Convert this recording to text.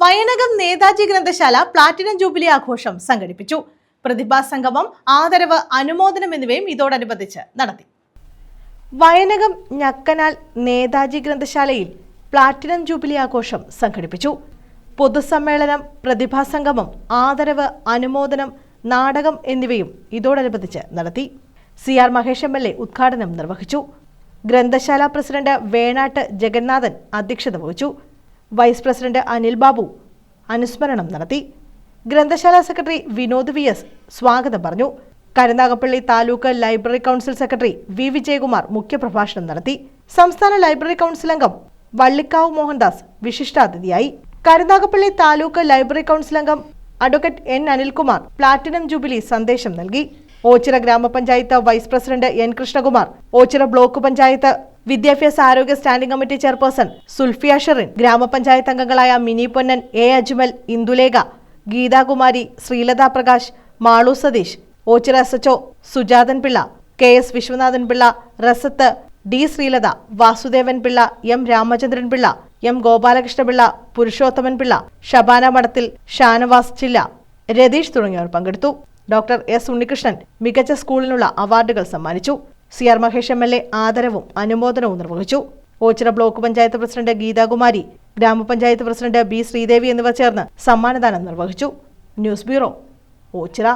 വയനകം നേതാജി ഗ്രന്ഥശാല platinum jubilee ആഘോഷം സംഘടിപ്പിച്ചു. പ്രതിഭാ സംഗമം ആദരവ് അനുമോദനം എന്നിവയും ഇതോടനുബന്ധിച്ച് നടത്തി. വയനകം ഞക്കനാൽ നേതാജി ഗ്രന്ഥശാലയിൽ പ്ലാറ്റിനം ജൂബിലി ആഘോഷം സംഘടിപ്പിച്ചു. പൊതുസമ്മേളനം പ്രതിഭാ സംഗമം ആദരവ് അനുമോദനം നാടകം എന്നിവയും ഇതോടനുബന്ധിച്ച് നടത്തി. C R Mahesh M L A ഉദ്ഘാടനം നിർവഹിച്ചു. ഗ്രന്ഥശാല പ്രസിഡന്റ് വേണാട്ട് ജഗന്നാഥൻ അധ്യക്ഷത വഹിച്ചു. വൈസ് പ്രസിഡന്റ് അനിൽ ബാബു അനുസ്മരണം നടത്തി. ഗ്രന്ഥശാല സെക്രട്ടറി വിനോദ് വി എസ് സ്വാഗതം പറഞ്ഞു. Karunagappally taluk library council secretary V Vijayakumar മുഖ്യപ്രഭാഷണം നടത്തി. സംസ്ഥാന ലൈബ്രറി കൗൺസിൽ അംഗം വള്ളിക്കാവ് മോഹൻദാസ് വിശിഷ്ടാതിഥിയായി. കരുനാഗപ്പള്ളി താലൂക്ക് ലൈബ്രറി കൗൺസിൽ അംഗം advocate N Anilkumar platinum jubilee സന്ദേശം നൽകി. Oachira grama panchayat vice president N Krishnakumar Oachira block panchayat വിദ്യാഭ്യാസ ആരോഗ്യ standing committee chairperson Sulfiya Sherin grama panchayat അംഗങ്ങളായ Mini Ponnan A Ajmal Indulekha Geethakumari Sreelatha Prakash Malu Satheesh Oachira S HO Sujathan Pillai K S Viswanathan Pillai Rasath D Sreelatha Vasudevan Pillai M Ramachandran Pillai M Gopalakrishnapillai Purushothaman Pillai Shabana Madathil Shanavas ചില്ല രതീഷ് തുടങ്ങിയവർ പങ്കെടുത്തു. Doctor S Unnikrishnan മികച്ച സ്കൂളിനുള്ള അവാർഡുകൾ സമ്മാനിച്ചു. C R Mahesh M L A ആദരവും അനുമോദനവും നിർവഹിച്ചു. Oachira block panchayat president Geethakumari grama panchayat president B Sreedevi എന്നിവർ ചേർന്ന് സമ്മാനദാനം നിർവഹിച്ചു. News bureau Oachira.